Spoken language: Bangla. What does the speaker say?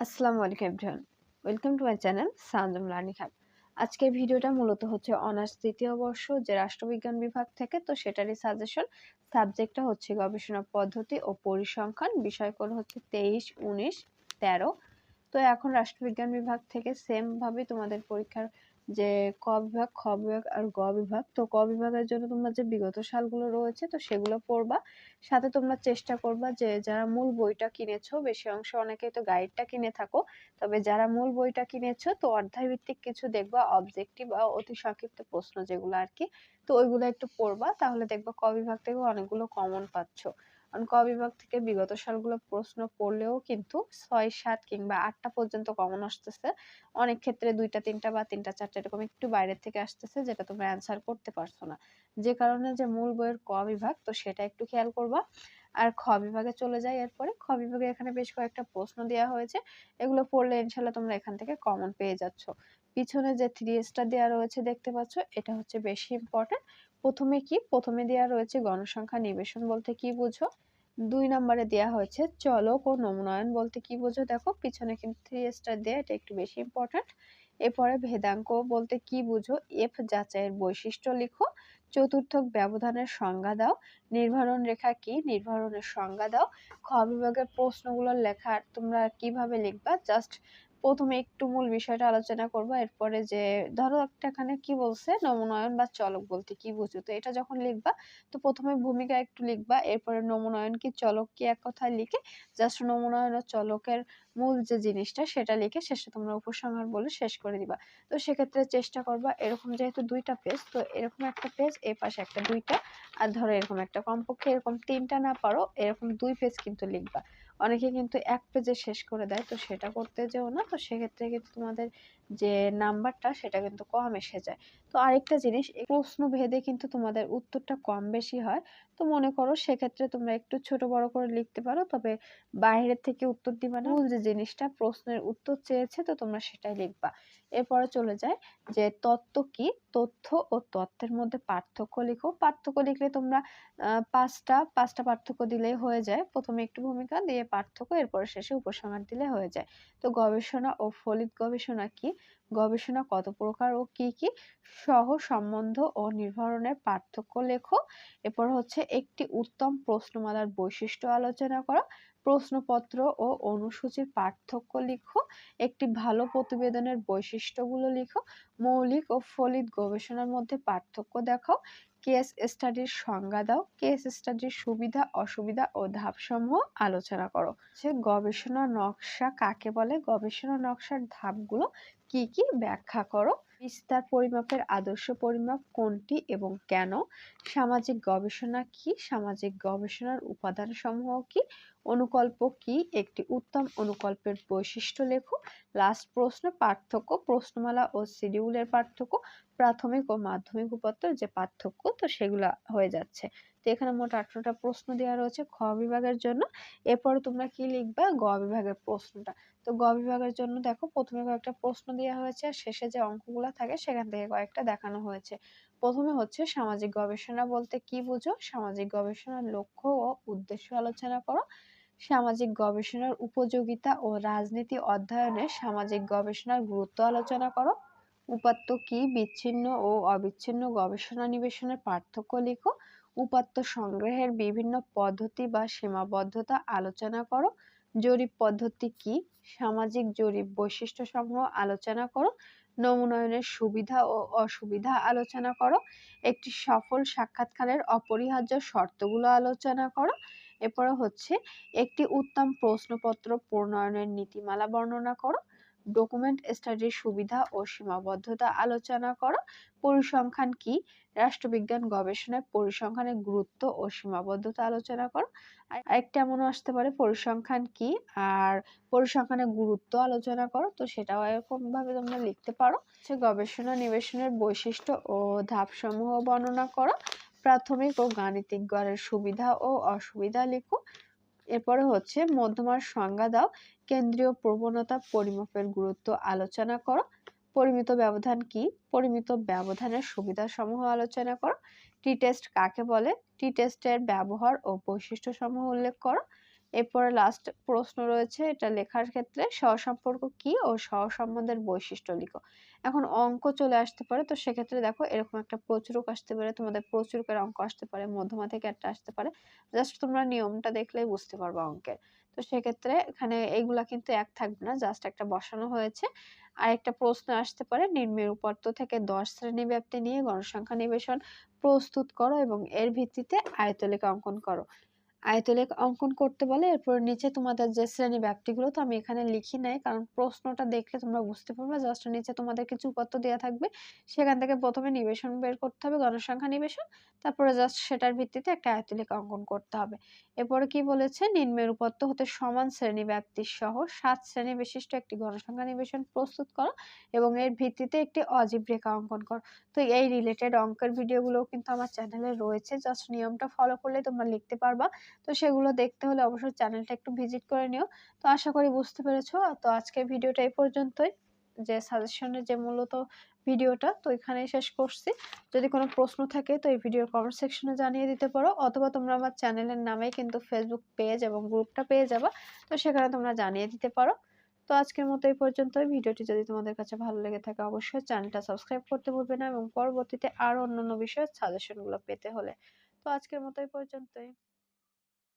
আসসালামু আলাইকুম everyone. Welcome to my channel সাউন্ডম learning hub আজকের ভিডিওটা মূলত হচ্ছে অনার্স তৃতীয় বর্ষ যে রাষ্ট্রবিজ্ঞান বিভাগ থেকে, তো সেটারই সাজেশন সাবজেক্টটা হচ্ছে গবেষণা পদ্ধতি ও পরিসংখ্যান বিষয়গুলো হচ্ছে তেইশ, উনিশ, তেরো। তো এখন রাষ্ট্রবিজ্ঞান বিভাগ থেকে সেমভাবে তোমাদের পরীক্ষার যে ক বিভাগ, খ বিভাগ আর গ বিভাগ। তো ক বিভাগের জন্য তোমরা যে বিগত সালগুলো রয়েছে, তো সেগুলো পড়বা। সাথে তোমরা চেষ্টা করবা যে যারা মূল বইটা কিনেছো, বেশি অংশ অনেকেই তো গাইডটা কিনে থাকো, তবে যারা মূল বইটা কিনেছো, তো অধ্যায় ভিত্তিক কিছু দেখবা অবজেক্টিভ বা অতি সংক্ষিপ্ত প্রশ্ন যেগুলো আর কি, তো ওইগুলো একটু পড়বা, তাহলে দেখবা ক বিভাগ থেকে অনেকগুলো কমন পাচ্ছ। কারণ ক বিভাগ থেকে বিগত সালগুলো প্রশ্ন পড়লেও কিন্তু ছয়, সাত কিংবা আটটা পর্যন্ত কমন আসতেছে। অনেক ক্ষেত্রে দুইটা, তিনটা বা তিনটা, চারটা এরকম একটু বাইরের থেকে আসতেছে যেটা তোমরা অ্যান্সার করতে পারছ না। যে কারণে যে মূল বইয়ের ক বিভাগ, তো সেটা একটু খেয়াল করবা। আর খ বিভাগে চলে যাই এরপরে। খ বিভাগে এখানে বেশ কয়েকটা প্রশ্ন দেওয়া হয়েছে। এগুলো পড়লে ইনশাল্লাহ তোমরা এখান থেকে কমন পেয়ে যাচ্ছ। পিছনে যে থ্রি স্টার দেওয়া রয়েছে দেখতে পাচ্ছ, এটা হচ্ছে বেশি ইম্পর্টেন্ট প্রথমে কি? প্রথমে দেওয়া রয়েছে গণসংখ্যা নিবেশন বলতে কি বুঝো? দুই নম্বরে দেওয়া হয়েছে চলক ও নমুনায়ন বলতে কি বোঝো? দেখো, পিছনে কিন্তু থ্রি স্টার দেয়া, এটা একটু বেশি ইম্পর্টেন্ট এরপরে ভেদাঙ্ক বলতে কি বুঝো? এফ যাচাইয়ের বৈশিষ্ট্য লিখো। চতুর্থক ব্যবধানের সংজ্ঞা দাও। নির্ভরণ রেখা কি? নির্ভরণের সংজ্ঞা দাও। খ বিভাগের প্রশ্নগুলো লেখার তোমরা কীভাবে লিখবা? জাস্ট প্রথমে একটু মূল বিষয়টা আলোচনা করব। এরপরে যে, ধরো একটা এখানে কি বলছে? নমনয়ন বা চলক বলতে কি বুঝো? তো এটা যখন লিখবা, তো প্রথমে ভূমিকা একটু লিখবা, এরপরে নমনয়ন কি, চলক কি এক কথায় লিখে জাস্ট নমনয়ন ও চলকের মূল যে জিনিসটা, সেটা লিখে শেষে তোমরা উপসংহার বলে শেষ করে দিবা। তো সেক্ষেত্রে চেষ্টা করবা, এরকম যেহেতু দুইটা পেজ তো এরকম একটা পেজ এই পাশে একটা দুইটা, আর ধরো এরকম একটা কমপক্ষে এরকম তিনটা না পারো, এরকম দুই পেজ কিন্তু লিখবা। অনেকে কিন্তু এক পেজে শেষ করে দেয়। তো সেটা করতে যেও না। তো সেক্ষেত্রে কিন্তু তোমাদের যে নাম্বারটা সেটা কিন্তু কম এসে যায়। তো আরেকটা জিনিস প্রশ্ন ভেদে কিন্তু তোমাদের উত্তরটা কম বেশি হয়। তো মনে করো সেক্ষেত্রে তোমরা একটু ছোট বড় করে লিখতে পারো। তবে বাইরের থেকে উত্তর দিবা না। যে জিনিসটা, প্রশ্নের উত্তর চেয়েছে, তো তোমরা সেটাই লিখবা। এরপরে চলে যায় যে তত্ত্ব কি? তথ্য ও তত্ত্বের মধ্যে পার্থক্য লিখো। পার্থক্য লিখলে তোমরা পাঁচটা পাঁচটা পার্থক্য দিলেই হয়ে যায়। প্রথমে একটু ভূমিকা দিয়ে পার্থক্য, এরপরে শেষে উপসংহার দিলে হয়ে যায়। তো গবেষণা ও ফলিত গবেষণা কি? গবেষণা কত প্রকার ও কি কি সহ সম্বন্ধ ও নির্ভরণের পার্থক্য লেখো। এরপর হচ্ছে একটি উত্তম প্রশ্নমালার বৈশিষ্ট্য আলোচনা করা। প্রশ্নপত্র ও অনুসূচির পার্থক্য লিখো। একটি ভালো প্রতিবেদনের বৈশিষ্ট্যগুলো লিখো। মৌলিক ও ফলিত গবেষণার মধ্যে পার্থক্য দেখাও। কেস স্টাডির সংজ্ঞা দাও। কেস স্টাডির সুবিধা, অসুবিধা ও ধাপসমূহ আলোচনা করো। সে গবেষণা নকশা কাকে বলে? গবেষণা নকশার ধাপগুলো কি কি ব্যাখ্যা করো? বিস্তার পরিমাপের আদর্শ পরিমাপ কোনটি এবং কেন? সামাজিক গবেষণা কি? সামাজিক গবেষণার উপাদান সমূহ কি? অনুকল্প কি? একটি উত্তম অনুকল্পের বৈশিষ্ট্য লেখো। লাস্ট প্রশ্ন, পার্থক্য, প্রশ্নমালা ও শিডিউলের পার্থক্য, প্রাথমিক ও মাধ্যমিক উপাত্তর যে পার্থক্য, তো সেগুলো হয়ে যাচ্ছে। তো এখানে মোট আঠারোটা প্রশ্ন দেওয়া রয়েছে খ বিভাগের জন্য। এরপরে তোমরা কি লিখবা? গ বিভাগের প্রশ্নটা। তো গ বিভাগের জন্য দেখো, প্রথমে কয়েকটা প্রশ্ন দেওয়া হয়েছে আর শেষে যে অঙ্কগুলো থাকে সেখান থেকে কয়েকটা দেখানো হয়েছে। প্রথমে হচ্ছে সামাজিক গবেষণা বলতে কি বুঝো? সামাজিক গবেষণার লক্ষ্য ও উদ্দেশ্য আলোচনা করো। সামাজিক গবেষণার উপযোগিতা ও রাজনীতি অধ্যয়নে সামাজিক গবেষণার গুরুত্ব আলোচনা করো। উপাত্ত কি বিচ্ছিন্ন ও অবিচ্ছিন্ন গবেষণা নিবেশনের পার্থক্য লিখো। উপাত্ত সংগ্রহের বিভিন্ন পদ্ধতি বা সীমাবদ্ধতা আলোচনা করো। জরিপ পদ্ধতি কি? সামাজিক জরিপ বৈশিষ্ট্য সমূহ আলোচনা করো। নমুনায়নের সুবিধা ও অসুবিধা আলোচনা করো। একটি সফল সাক্ষাৎকারের অপরিহার্য শর্তগুলো আলোচনা করো। এরপরে হচ্ছে, একটি উত্তম প্রশ্নপত্র প্রণয়নের নীতিমালা বর্ণনা করো। ডকুমেন্ট স্টাডির সুবিধা ও সীমাবদ্ধতা আলোচনা করো। পরিসংখ্যান কি? রাষ্ট্রবিজ্ঞান গবেষণায় পরিসংখ্যানের গুরুত্ব ও সীমাবদ্ধতা আলোচনা করো। আরেকটা এমনও আসতে পারে, পরিসংখ্যান কি? আর পরিসংখ্যানের গুরুত্ব আলোচনা করো। তো সেটাও এরকম ভাবে তোমরা লিখতে পারো। সে গবেষণা, নিবেশনের বৈশিষ্ট্য ও ধাপসমূহ বর্ণনা করো। প্রাথমিক ও গাণিতিক গড়ের সুবিধা ও অসুবিধা লিখো। এরপরে হচ্ছে মধ্যমার সংজ্ঞা দাও। কেন্দ্রীয় প্রবণতা পরিমাপের গুরুত্ব আলোচনা করো। পরিমিত ব্যবধান কি? পরিমিত ব্যবধানের সুবিধা সমূহ আলোচনা করো। টি টেস্ট কাকে বলে? টি টেস্টের ব্যবহার ও বৈশিষ্ট্যসমূহ উল্লেখ করো। এরপরে লাস্ট প্রশ্ন রয়েছে, এটা লেখার ক্ষেত্রে সহসম্পর্ক কি ও সহসম্বন্ধের বৈশিষ্ট্য লিখো। এখন অঙ্ক চলে আসতে পারে, তো সেক্ষেত্রে দেখো এরকম একটা প্রচুরক আসতে পারে, তোমাদের প্রচুরকের অঙ্ক আসতে পারে, মধ্যমা থেকে একটা আসতে পারে জাস্ট তোমরা নিয়মটা দেখলেই বুঝতে পারবে অঙ্কের। তো সেক্ষেত্রে এখানে এইগুলা কিন্তু এক থাকবে না জাস্ট একটা বসানো হয়েছে। আর একটা প্রশ্ন আসতে পারে, নিম্নের উপাত্ত থেকে দশ শ্রেণি ব্যাপ্তি নিয়ে গণসংখ্যা নিবেশন প্রস্তুত করো এবং এর ভিত্তিতে আয়তলেখা অঙ্কন করো। আয়তলেখ অঙ্কন করতে বলে। এরপর নিচে তোমাদের যে শ্রেণি ব্যাপ্তিগুলো, তো আমি এখানে লিখি নাই। কারণ প্রশ্নটা দেখলে তোমরা বুঝতে পারবে। জাস্ট নিচে তোমাদের কিছু উপাত্ত দেওয়া থাকবে। সেখান থেকে প্রথমে নিবেশন বের করতে হবে গণসংখ্যা নিবেশন। তারপরে জাস্ট সেটার ভিত্তিতে একটা আয়তলেখ অঙ্কন করতে হবে। এরপরে কি বলেছে? নিম্নের উপাত্ত হতে সমান শ্রেণি ব্যাপ্তির সহ সাত শ্রেণি বিশিষ্ট একটি গণসংখ্যা নিবেশন প্রস্তুত করো এবং এর ভিত্তিতে একটি অজীব রেখা অঙ্কন করো। তো এই রিলেটেড অঙ্কের ভিডিওগুলো কিন্তু আমার চ্যানেলে রয়েছে। জাস্ট নিয়মটা ফলো করলে তোমরা লিখতে পারবা। তো সেগুলো দেখতে হলে অবশ্যই চ্যানেলটা একটু ভিজিট করে নিও। তো আশা করি বুঝতে পেরেছ। তো আজকের ভিডিওটা এই পর্যন্তই। যে সাজেশনের যে মূলত ভিডিওটা, তো এখানেই শেষ করছি। যদি কোনো প্রশ্ন থাকে, তো এই ভিডিওর কমেন্ট সেকশনে জানিয়ে দিতে পারো। অথবা তোমরা আমার চ্যানেলের নামেই কিন্তু ফেসবুক পেজ এবং গ্রুপটা পেয়ে যাবা। তো সেখানে তোমরা জানিয়ে দিতে পারো। তো আজকের মতো এই পর্যন্তই। ভিডিওটি যদি তোমাদের কাছে ভালো লেগে থাকে, অবশ্যই চ্যানেলটা সাবস্ক্রাইব করতে ভুলবে না এবং পরবর্তীতে আরও অন্যান্য বিষয়ের সাজেশনগুলো পেতে হলে। তো আজকের মতো এই পর্যন্তই।